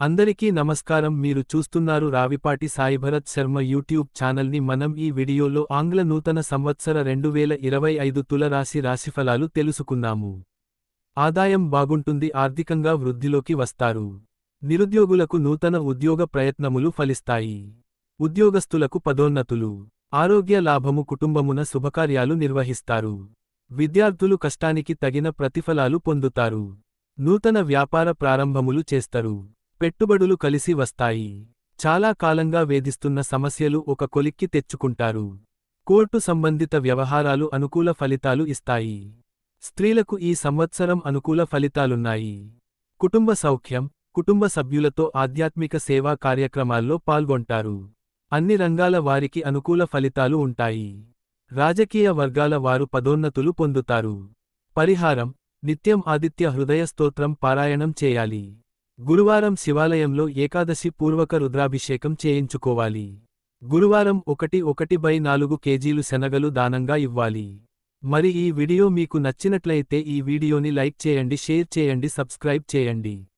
అందరికీ నమస్కారం. మీరు చూస్తున్నారు రావిపాటి సాయిభరత్ శర్మ యూట్యూబ్ ఛానల్ని. మనం ఈ వీడియోలో ఆంగ్ల నూతన సంవత్సర రెండు వేల ఇరవై ఐదు తులరాశి రాశిఫలాలు తెలుసుకున్నాము ఆదాయం బాగుంటుంది ఆర్థికంగా వృద్ధిలోకి వస్తారు. నిరుద్యోగులకు నూతన ఉద్యోగ ప్రయత్నములు ఫలిస్తాయి. ఉద్యోగస్తులకు పదోన్నతులు. ఆరోగ్య లాభము కుటుంబమున శుభకార్యాలు నిర్వహిస్తారు. విద్యార్థులు కష్టానికి తగిన ప్రతిఫలాలు పొందుతారు. నూతన వ్యాపార ప్రారంభములు చేస్తారు. పెట్టుబడులు కలిసి వస్తాయి. చాలా కాలంగా వేధిస్తున్న సమస్యలు ఒక కొలిక్కి తెచ్చుకుంటారు. కోర్టు సంబంధిత వ్యవహారాలు అనుకూల ఫలితాలు ఇస్తాయి. స్త్రీలకు ఈ సంవత్సరం అనుకూల ఫలితాలున్నాయి. కుటుంబ సౌఖ్యం కుటుంబ సభ్యులతో ఆధ్యాత్మిక సేవా కార్యక్రమాల్లో పాల్గొంటారు. అన్ని రంగాల వారికి అనుకూల ఫలితాలు ఉంటాయి. రాజకీయ వర్గాల వారు పదోన్నతులు పొందుతారు. పరిహారం నిత్యం ఆదిత్య హృదయ స్తోత్రం పారాయణం చేయాలి. గురువారం శివాలయంలో ఏకాదశి పూర్వక రుద్రాభిషేకం చేయించుకోవాలి. గురువారం ఒకటి ఒకటి బై నాలుగు కేజీలు శనగలు దానంగా ఇవ్వాలి. మరి ఈ వీడియో మీకు నచ్చినట్లయితే ఈ వీడియోని లైక్ చేయండి షేర్ చేయండి సబ్స్క్రైబ్ చేయండి.